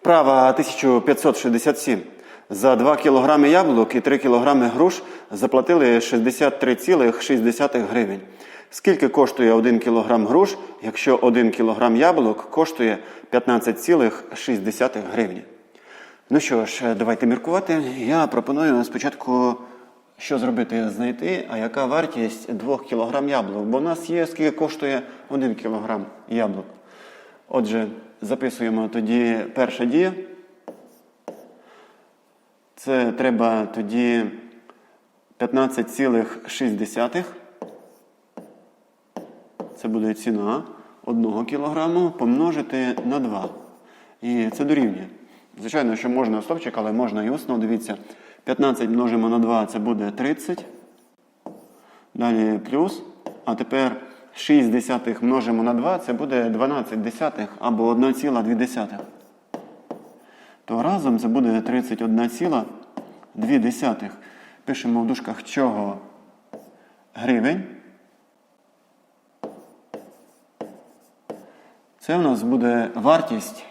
Вправа 1567. За 2 кг яблук і 3 кг груш заплатили 63,6 гривень. Скільки коштує 1 кг груш, якщо 1 кг яблук коштує 15,6 гривні? Ну що ж, давайте міркувати. Я пропоную спочатку що зробити? Знайти, а яка вартість 2 кг яблук? Бо у нас є скільки коштує 1 кг яблук. Отже, записуємо тоді перша дія. Це треба тоді 15,6. Це буде ціна 1 кг помножити на 2. І це дорівнює. Звичайно, що можна стопчик, але можна і усно. Дивіться, 15 множимо на 2, це буде 30. Далі плюс. А тепер 6 десятих множимо на 2, це буде 12 десятих або 1,2. То разом це буде 31,2. Пишемо в дужках чого гривень. Це у нас буде вартість.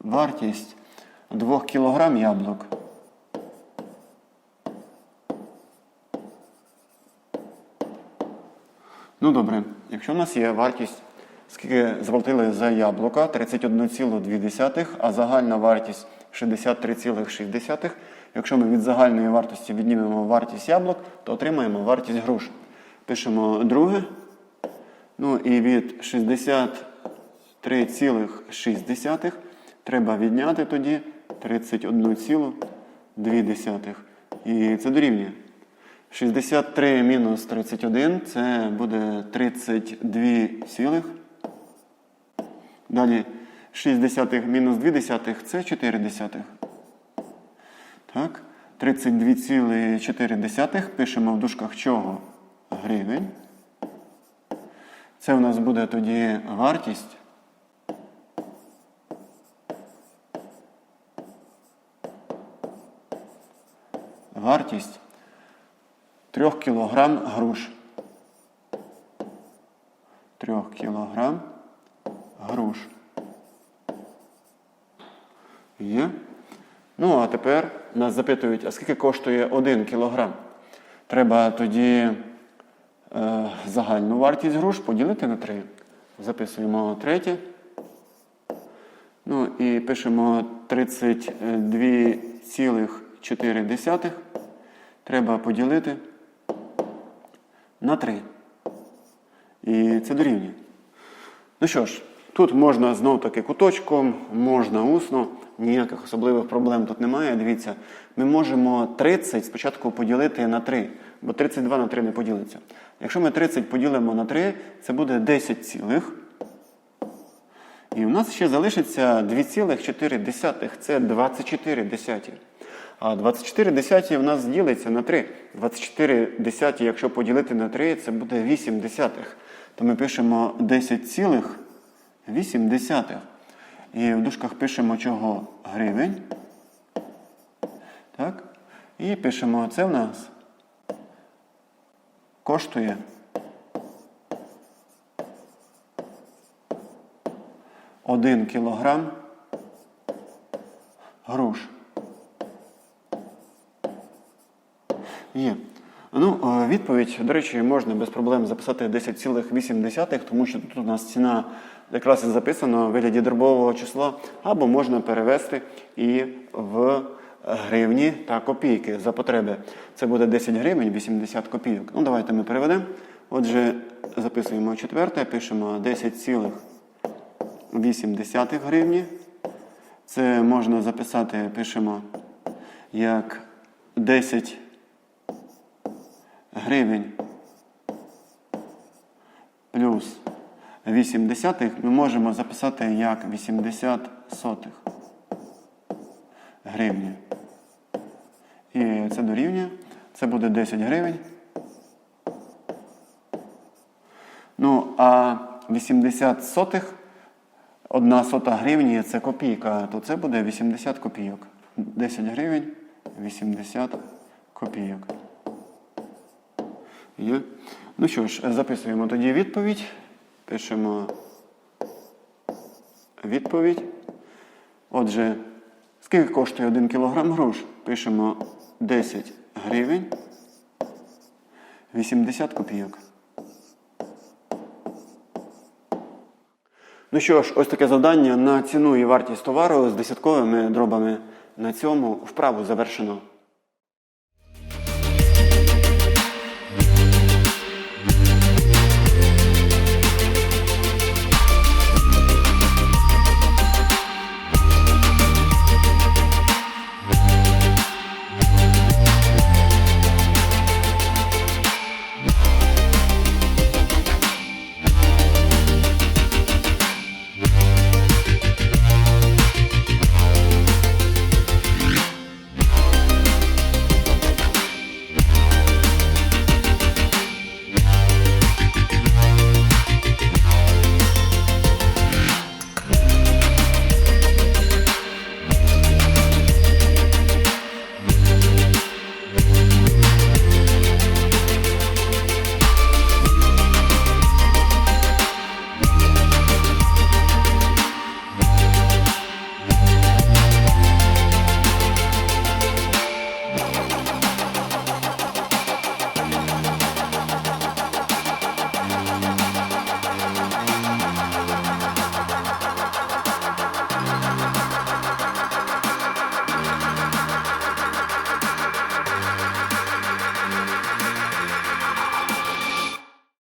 Вартість 2 кг яблук. Ну добре, якщо в нас є вартість, скільки заплатили за яблука 31,2, а загальна вартість 63,6. Якщо ми від загальної вартості віднімемо вартість яблук, то отримаємо вартість груш. Пишемо друге. Ну і від 63,6 треба відняти тоді 31,2. І це дорівнює. 63 мінус 31 це буде 32 цілих. Далі 6 десятих мінус 2 десятих це 4 десятих. Так. 32,4 пишемо в дужках чого? Гривень. Це у нас буде тоді вартість. Вартість 3 кг груш. 3 кг груш. Є. Ну, а тепер нас запитують, а скільки коштує 1 кг? Треба тоді е, загальну вартість груш поділити на 3. Записуємо третє. Ну і пишемо 32,4. Треба поділити на 3. І це дорівнює. Ну що ж, тут можна знов таки куточком, можна усно, ніяких особливих проблем тут немає. Дивіться, ми можемо 30 спочатку поділити на 3, бо 32 на 3 не поділиться. Якщо ми 30 поділимо на 3, це буде 10 цілих. І у нас ще залишиться 2,4. Це 24 десяті. А 24 десяті в нас ділиться на 3. 24 десяті, якщо поділити на 3, це буде 8 десятих. То ми пишемо 10 цілих 8 десятих. І в дужках пишемо чого гривень. Так? І пишемо, це в нас коштує один кілограм груш. Є. Ну, е, відповідь, до речі, можна без проблем записати 10,8, тому що тут у нас ціна якраз і записана в вигляді дробового числа, або можна перевести і в гривні та копійки за потреби. Це буде 10 гривень 80 копійок. Ну, давайте ми переведемо. Отже, записуємо четверте, пишемо 10,8 гривні. Це можна записати, пишемо як 10 гривень плюс 8 десятих ми можемо записати як 80 сотих гривні. І це дорівнює. Це буде 10 гривень. Ну, а 80 сотих, одна сота гривні це копійка, то це буде 80 копійок. 10 гривень, 80 копійок. Є. Ну що ж, записуємо тоді відповідь. Пишемо відповідь. Отже, скільки коштує 1 кг груш? Пишемо 10 гривень 80 копійок. Ну що ж, ось таке завдання на ціну і вартість товару з десятковими дробами. На цьому вправу завершено.